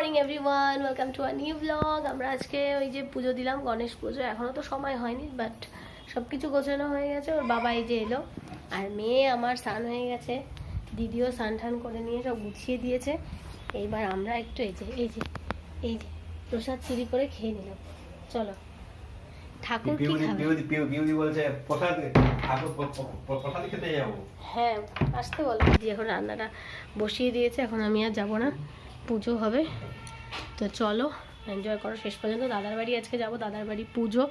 Morning everyone welcome to a new blog আমরা আজকে ওই যে পুজো দিলাম গণেশ পুজো। এখনও তো সময় হয়নি বাট সব কিছু গোছানো হয়ে গেছে। ওর বাবা এই যে এলো আর মেয়ে আমার স্নান হয়ে গেছে। দিদিও স্নান টান করে নিয়ে সব গুছিয়ে দিয়েছে। এইবার আমরা একটু এই যে এই যে এই যে প্রসাদ চুরি করে খেয়ে নিলাম। চলো ঠাকুর কি খাবে? হ্যাঁ আসতে বলো। দিদি এখন রান্নাটা বসিয়ে দিয়েছে এখন আমি আর যাব না। পুজো হবে। তো চলো এনজয় করো। শেষ পর্যন্ত দাদার বাড়ি, আজকে যাব দাদার বাড়ি পুজো।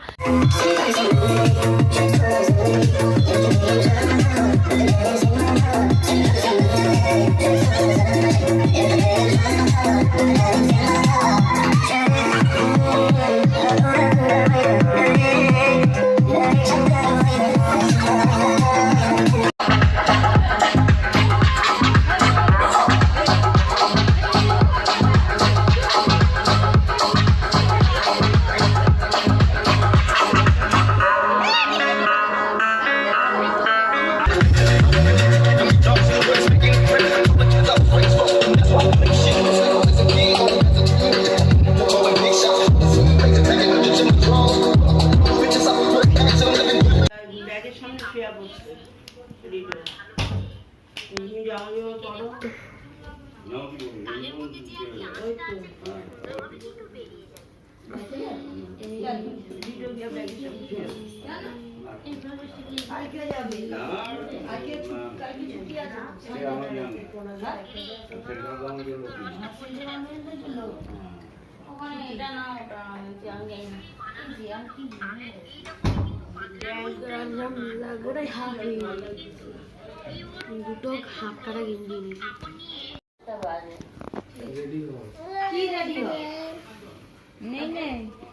রিডো গিয়ে ব্যাগের সামনে শুয়ে কালকে যাবে কালকে ছুটি কালকে ছুটি আছে দুটো হাফ কাটা গেঞ্জি নিয়েছি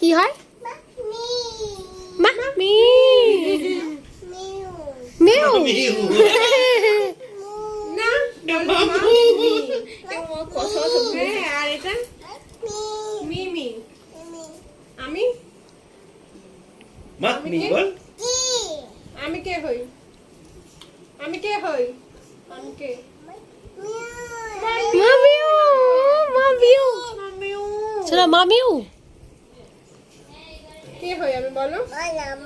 কি হয়? হয় আমি আমি কে? হই? আমি কে হই? আমি কে? মামিউ মামিউ শোনা মামিউ কে হই আমি বলো?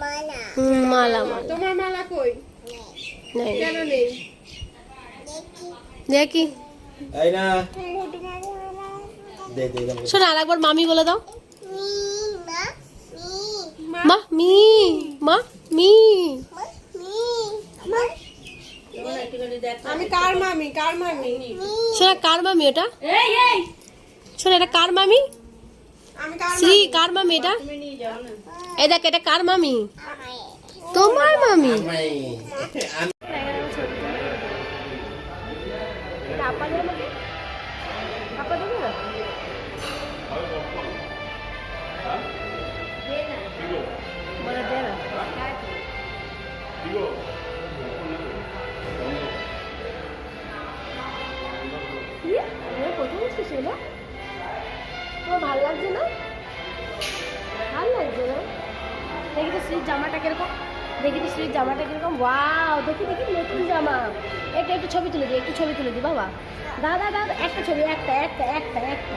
মালা মালা। তোমার মালা কই? কেন নেই? দেখি। এই না। দে দে দে। শোনা আর একবার মামি বলে দাও। মা মি মা মি আমি কার মামি? কার মামি? শোনা কার মামি এটা শোনা এটা কার মামি? শ্রী কার মামি? এটা? এই দেখ এটা কার মামি? তোমার মামি? তোমার ভালো লাগছে না? ভালো লাগছে না? দেখি তো স্ত্রীর জামাটা কীরকম। দেখি তো স্ত্রীর জামাটা কীরকম। ওয়াও দেখি দেখি, নতুন জামা। একটা একটু ছবি তুলে দিই, একটু ছবি তুলে দিই, বাবা। দাদা দাদা, একটা ছবি, একটা একটা একটা একটা।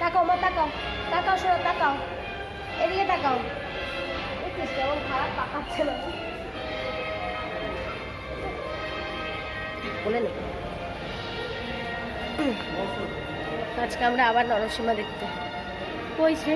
তাকাও, মা, তাকাও। তাকাও, শোনো, তাকাও। এদিকে তাকাও। কেমন খারাপ পাকাচ্ছে না। বলে নেব আজকে আমরা আবার নরসীমা দেখতে। কইছে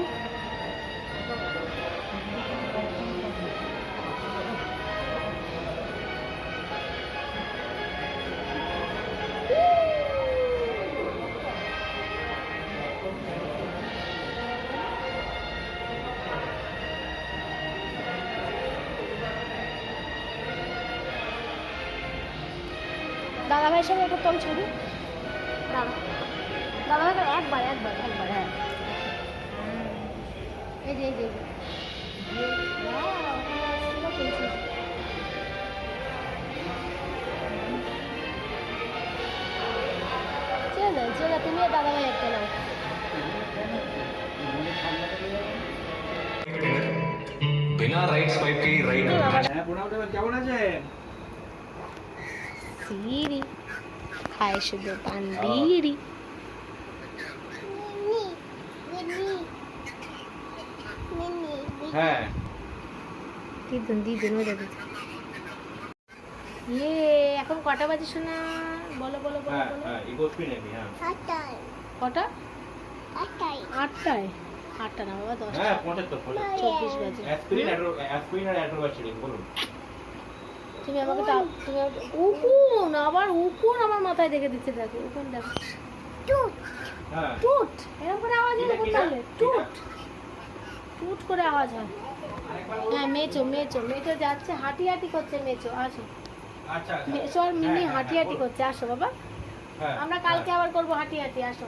দাদাভাইয়ের সঙ্গে করতাম ছবি দাদা দাদা একবার একবার একবার হ্যাঁ এই যে এই যে চলে তুমি দাদাভাই একটা নাও বিনা রাইট স্পাইপ কি রাইট কেমন আছে সিরি খায় শুধু পান বিড়ি হ্যাঁ দিদুন দিদুন দিদুন ইয়ে এখন কটা বাজে শোনা বলো বলো বলো হ্যাঁ হ্যাঁ হ্যাঁ। কটা? আটটায়। আটটা না বাবা দশটা। চব্বিশ বাজে। তুমি আমাকে তুমি উকুন আবার উকুন আমার মাথায় দেখে দিচ্ছে দেখো উকুন দেখো। হ্যাঁ। টুট। এরকম করে আওয়াজ হলে কিটা, করতে হবে। টুট। টুট করে আওয়াজ হয়। হ্যাঁ মেচো মেচো মেচো যাচ্ছে হাঁটি হাঁটি করছে মেচো আসো। আচ্ছা আচ্ছা। মেচো আর মিনি হ্যাঁ, হ্যাঁ, হাঁটি হ্যাঁ, হাঁটি করছে আসো বাবা। হ্যাঁ, আমরা কালকে হ্যাঁ। আবার করব হাঁটি হাঁটি আসো।